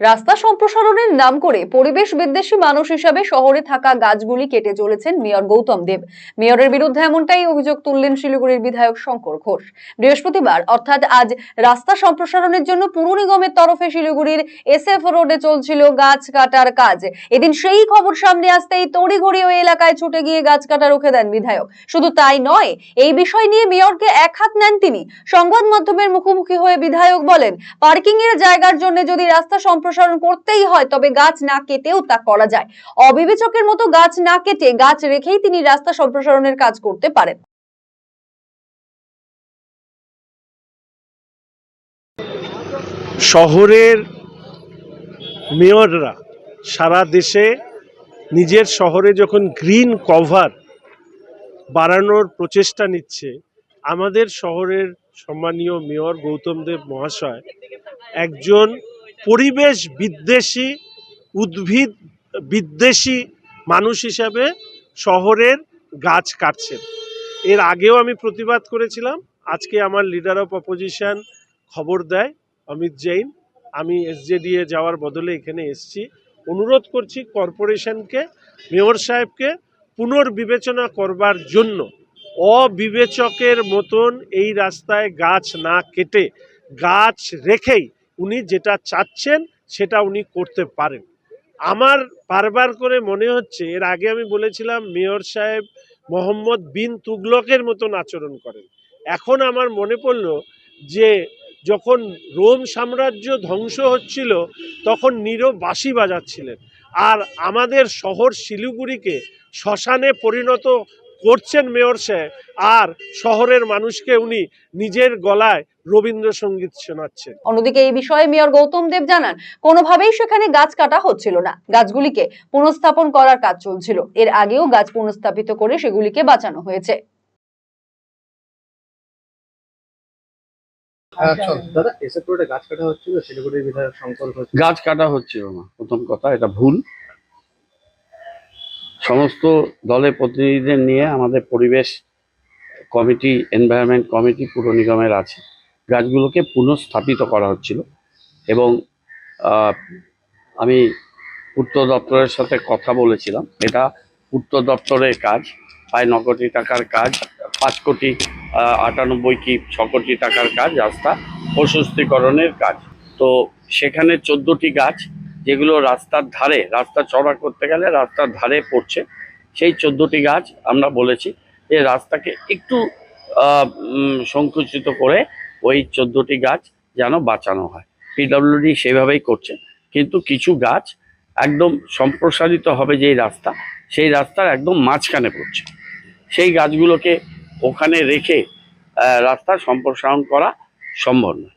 রাস্তা সম্প্রসারণের নাম করে পরিবেশ বিদ্বেষী মানুষ হিসাবে শহরে থাকা গাছগুলি কেটে চলেছেন মেয়র গৌতম দেব। মেয়রের বিরুদ্ধে এমনটাই অভিযোগ তুললেন শিলিগুড়ির বিধায়ক শঙ্কর ঘোষ। বৃহস্পতিবার, অর্থাৎ আজ, রাস্তা সম্প্রসারণের জন্য পুর নিগমের তরফে শিলিগুড়ির এসএফ রোডে চলছিল গাছ কাটার কাজ। এদিন সেই খবর সামনে আসতেই তড়িঘড়ি ওই এলাকায় ছুটে গিয়ে গাছ কাটা রুখে দেন বিধায়ক। শুধু তাই নয়, এই বিষয় নিয়ে মেয়রকে এক হাত নেন তিনি। সংবাদ মাধ্যমের মুখোমুখি হয়ে বিধায়ক বলেন পার্কিং এর জায়গার জন্য যদি রাস্তা সম্প্রসারণ করতেই হয়, তবে গাছ না কেটেও তা করা যায়। অবিবেচকের মতো গাছ না কেটে গাছ রেখেই তিনি রাস্তা সম্প্রসারণের কাজ করতে পারেন। শহরের মেয়ররা সারা দেশে নিজের শহরে যখন গ্রিন কভার বাড়ানোর প্রচেষ্টা নিচ্ছে, আমাদের শহরের সম্মানীয় মেয়র গৌতম দেব মহাশয় একজন পরিবেশ বিদ্বেষী, উদ্ভিদ বিদ্বেষী মানুষ হিসাবে শহরের গাছ কাটছেন এর আগেও আমি প্রতিবাদ করেছিলাম। আজকে আমার লিডার অফ অপোজিশন খবর দেয়, অমিত জৈন। আমি এসজেডিএ যাওয়ার বদলে এখানে এসছি। অনুরোধ করছি কর্পোরেশনকে, মেয়র সাহেবকে পুনর্বিবেচনা করবার জন্য অবিবেচকের মতন এই রাস্তায় গাছ না কেটে, গাছ রেখেই উনি যেটা চাচ্ছেন, সেটা উনি করতে পারেন। আমার বারবার করে মনে হচ্ছে, এর আগে আমি বলেছিলাম, মেয়র সাহেব মোহাম্মদ বিন তুগলকের মতন আচরণ করেন। এখন আমার মনে পড়ল যে, যখন রোম সাম্রাজ্য ধ্বংস হচ্ছিল, তখন নীরব বাঁশি বাজাচ্ছিলেন। আর আমাদের শহর শিলিগুড়িকে শ্মশানে পরিণত করছেন মেয়র সাহেব আর শহরের মানুষকে উনি নিজের গলায় রবীন্দ্রসঙ্গীত শোনাচ্ছেন। অন্যদিকে এই বিষয়ে মেয়র গৌতম দেব জানান কোনোভাবেই সেখানে গাছ কাটা হচ্ছিল না। গাছগুলিকে পুনঃস্থাপন করার কাজ চলছিল। এর আগেও গাছ পুনঃস্থাপিত করে সেগুলিকে বাঁচানো হয়েছে। হ্যাঁ, গাছ কাটা হচ্ছিল না প্রথম কথা এটা ভুল। সমস্ত দলের প্রতিনিধিদের নিয়ে আমাদের পরিবেশ কমিটি এনভায়রনমেন্ট কমিটি, পুর নিগমের আছে। গাছগুলোকে পুনঃস্থাপিত করা হচ্ছিল এবং আমি পূর্ত দপ্তরের সাথে কথা বলেছিলাম। এটা পূর্ত দপ্তরের কাজ, প্রায় ন কোটি টাকার কাজ, পাঁচ কোটি আটানব্বই কি ছ কোটি টাকার কাজ, রাস্তা প্রশস্তিকরণের কাজ। তো সেখানে চোদ্দোটি গাছ যেগুলো রাস্তার ধারে, রাস্তা চড়া করতে গেলে রাস্তার ধারে পড়ছে, সেই চোদ্দোটি গাছ আমরা বলেছি। যে রাস্তাকে একটু সংকুচিত করে ওই চোদ্দোটি গাছ যেন বাঁচানো হয়। পিডব্লিউডি সেভাবেই করছে। কিন্তু কিছু গাছ একদম সম্প্রসারিত হবে যেই রাস্তা, সেই রাস্তার একদম মাঝখানে পড়ছে। সেই গাছগুলোকে ওখানে রেখে রাস্তা সম্প্রসারণ করা সম্ভব নয়।